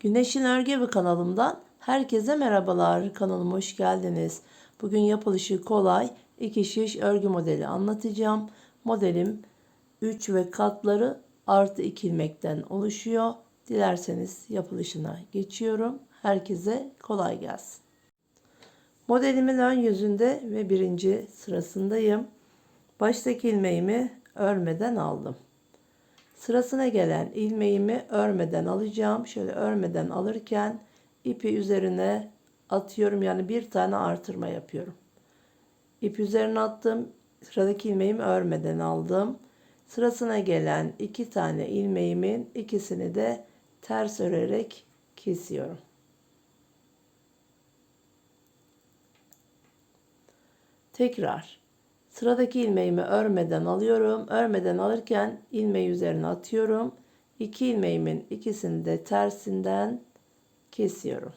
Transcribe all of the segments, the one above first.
Güneşin Örgü Evi kanalımdan herkese merhabalar. Kanalıma hoş geldiniz. Bugün yapılışı kolay iki şiş örgü modeli anlatacağım. Modelim 3 ve katları artı 2 ilmekten oluşuyor. Dilerseniz yapılışına geçiyorum. Herkese kolay gelsin. Modelimin ön yüzünde ve birinci sırasındayım. Baştaki ilmeğimi örmeden aldım. Sırasına gelen ilmeğimi örmeden alacağım. Şöyle örmeden alırken ipi üzerine atıyorum. Yani bir tane artırma yapıyorum. İp üzerine attım. Sıradaki ilmeğimi örmeden aldım. Sırasına gelen iki tane ilmeğimin ikisini de ters örerek kesiyorum. Tekrar Sıradaki ilmeğimi örmeden alıyorum. Örmeden alırken ilmeği üzerine atıyorum. İki ilmeğimin ikisini de tersinden kesiyorum.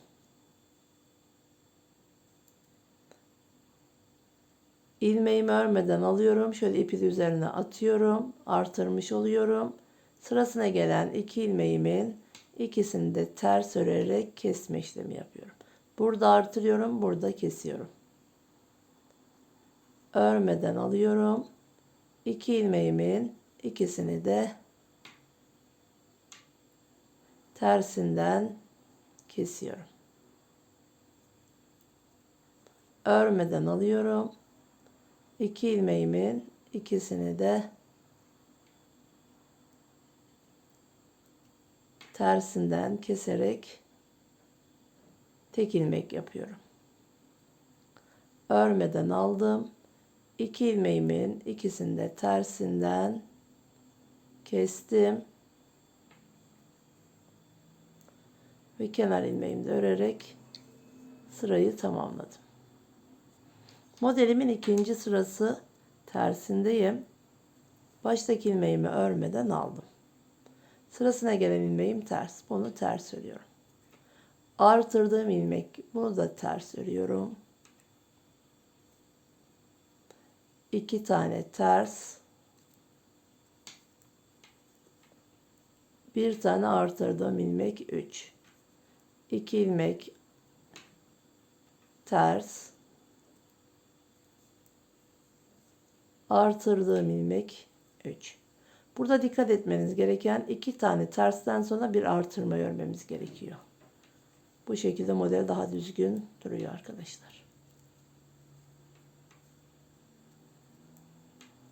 İlmeğimi örmeden alıyorum. Şöyle ipi üzerine atıyorum. Artırmış oluyorum. Sırasına gelen iki ilmeğimin ikisini de ters örerek kesme işlemi yapıyorum. Burada artırıyorum, burada kesiyorum örmeden alıyorum. İki ilmeğimin ikisini de tersinden kesiyorum. Örmeden alıyorum. İki ilmeğimin ikisini de tersinden keserek tek ilmek yapıyorum. Örmeden aldım. 2 ilmeğimin ikisini de tersinden kestim. Ve kenar ilmeğimi de örerek sırayı tamamladım. Modelimin ikinci sırası tersindeyim. Baştaki ilmeğimi örmeden aldım. Sırasına gelen ilmeğim ters. Bunu ters örüyorum. Artırdığım ilmek bunu da ters örüyorum. İki tane ters. Bir tane artırdığım ilmek 3 2 ilmek ters. Artırdığım ilmek 3 burada dikkat etmeniz gereken iki tane tersten sonra bir artırma örmemiz gerekiyor. Bu şekilde model daha düzgün duruyor arkadaşlar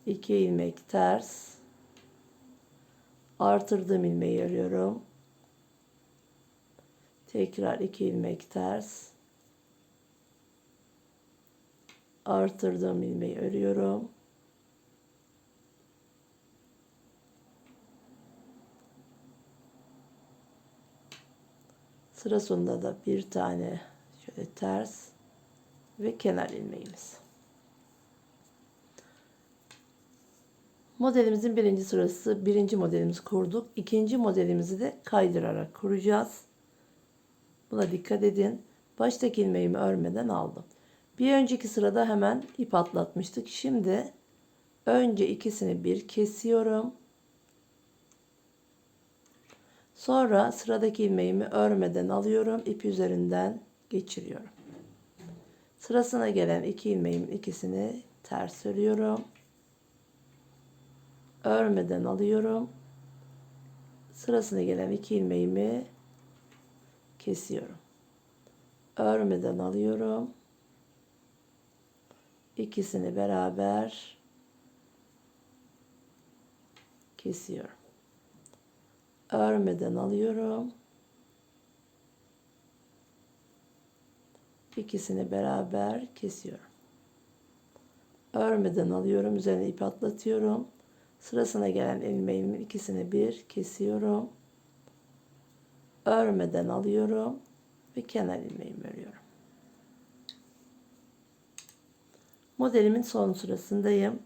2 ilmek ters. Artırdığım ilmeği örüyorum. Tekrar 2 ilmek ters. Artırdığım ilmeği örüyorum. Sıra sonunda da bir tane şöyle ters ve kenar ilmeğimiz Modelimizin birinci sırası birinci modelimizi kurduk. İkinci modelimizi de kaydırarak kuracağız. Buna dikkat edin. Baştaki ilmeğimi örmeden aldım. Bir önceki sırada hemen ip atlatmıştık. Şimdi önce ikisini bir kesiyorum. Sonra sıradaki ilmeğimi örmeden alıyorum. ip üzerinden geçiriyorum. Sırasına gelen iki ilmeğimin ikisini ters örüyorum örmeden alıyorum. Sırasına gelen iki ilmeğimi kesiyorum. Örmeden alıyorum. İkisini beraber kesiyorum. Örmeden alıyorum. İkisini beraber kesiyorum. Örmeden alıyorum. Üzerine ip atlatıyorum. Sırasına gelen ilmeğimin ikisini bir kesiyorum. Örmeden alıyorum ve kenar ilmeğimi örüyorum. Modelimin son sırasındayım.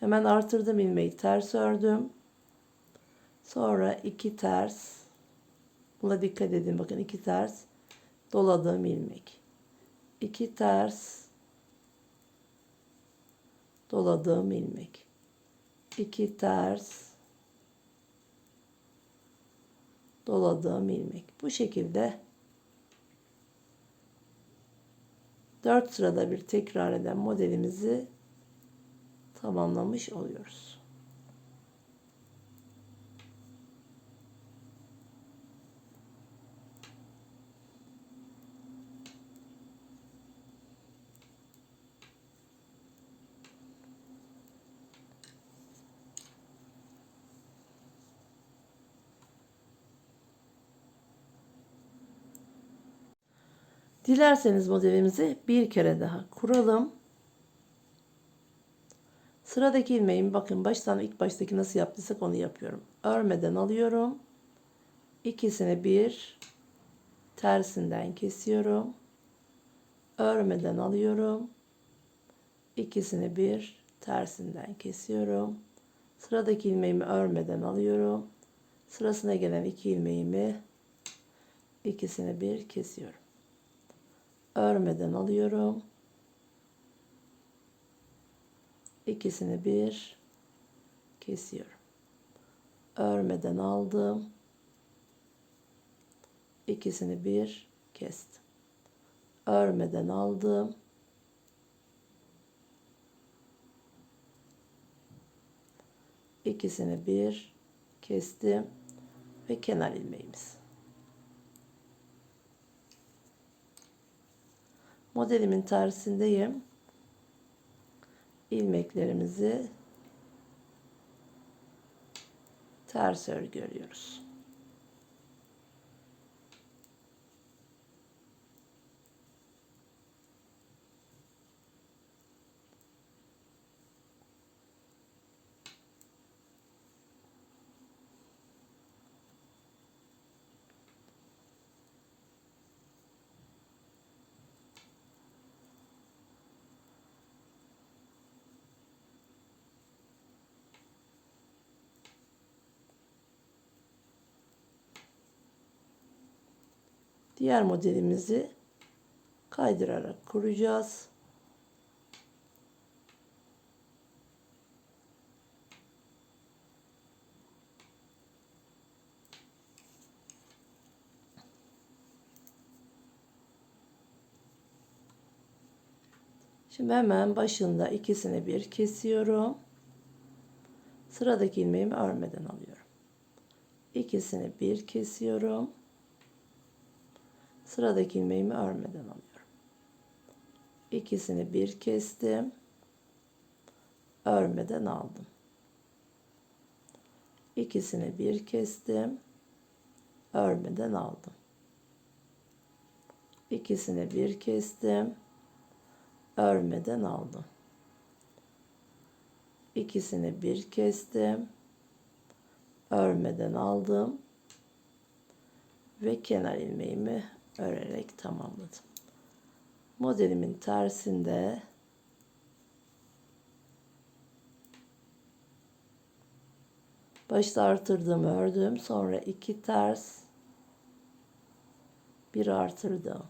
Hemen artırdım ilmeği ters ördüm. Sonra iki ters. Buna dikkat edin bakın iki ters doladığım ilmek. 2 ters doladığım ilmek 2 ters doladığım ilmek. Bu şekilde 4 sırada bir tekrar eden modelimizi tamamlamış oluyoruz. Dilerseniz modelimizi bir kere daha kuralım. Sıradaki ilmeğimi bakın baştan ilk baştaki nasıl yaptıysak onu yapıyorum. Örmeden alıyorum. İkisini bir tersinden kesiyorum. Örmeden alıyorum. İkisini bir tersinden kesiyorum. Sıradaki ilmeğimi örmeden alıyorum. Sırasına gelen iki ilmeğimi ikisini bir kesiyorum örmeden alıyorum. İkisini bir kesiyorum. Örmeden aldım. İkisini bir kestim. Örmeden aldım. İkisini bir kestim ve kenar ilmeğimiz. Modelimin tersindeyim. ilmeklerimizi ters örgü örüyoruz. Diğer modelimizi kaydırarak kuracağız. Şimdi hemen başında ikisini bir kesiyorum. Sıradaki ilmeğimi örmeden alıyorum. İkisini bir kesiyorum. Sıradaki ilmeğimi örmeden alıyorum. İkisini bir kestim. Örmeden aldım. İkisini bir kestim. Örmeden aldım. İkisini bir kestim. Örmeden aldım. İkisini bir kestim. Örmeden aldım. Ve kenar ilmeğimi örerek tamamladım. Modelimin tersinde başta artırdım ördüm sonra iki ters bir artırdım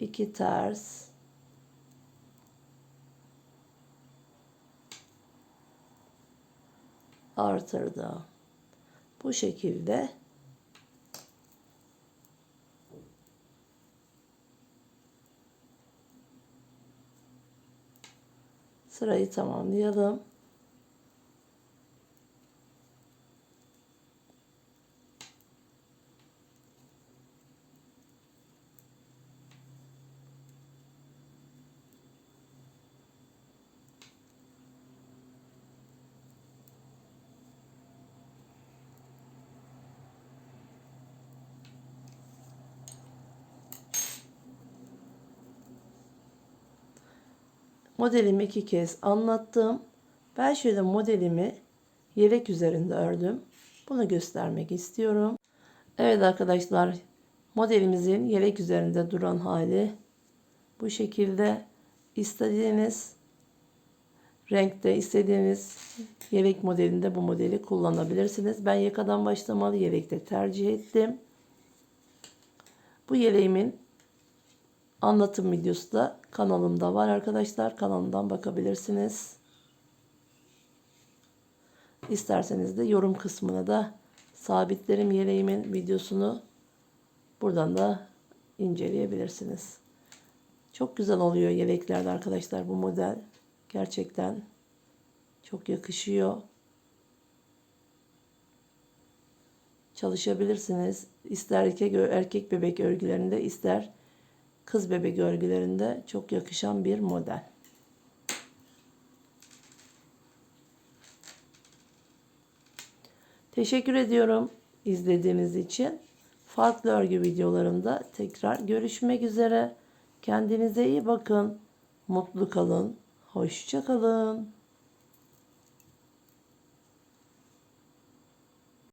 iki ters artırdım bu şekilde Sırayı tamamlayalım. Modelimi iki kez anlattım. Ben şöyle modelimi yelek üzerinde ördüm. Bunu göstermek istiyorum. Evet arkadaşlar modelimizin yelek üzerinde duran hali bu şekilde istediğiniz renkte istediğiniz yelek modelinde bu modeli kullanabilirsiniz. Ben yakadan başlamalı yelekte tercih ettim. Bu yeleğimin anlatım videosu da kanalımda var arkadaşlar. Kanalımdan bakabilirsiniz. İsterseniz de yorum kısmına da sabitlerim yeleğimin videosunu buradan da inceleyebilirsiniz. Çok güzel oluyor yeleklerde arkadaşlar bu model. Gerçekten çok yakışıyor. Çalışabilirsiniz. İster erkek, erkek bebek örgülerinde ister kız bebek örgülerinde çok yakışan bir model. Teşekkür ediyorum izlediğiniz için. Farklı örgü videolarımda tekrar görüşmek üzere. Kendinize iyi bakın. Mutlu kalın. Hoşça kalın.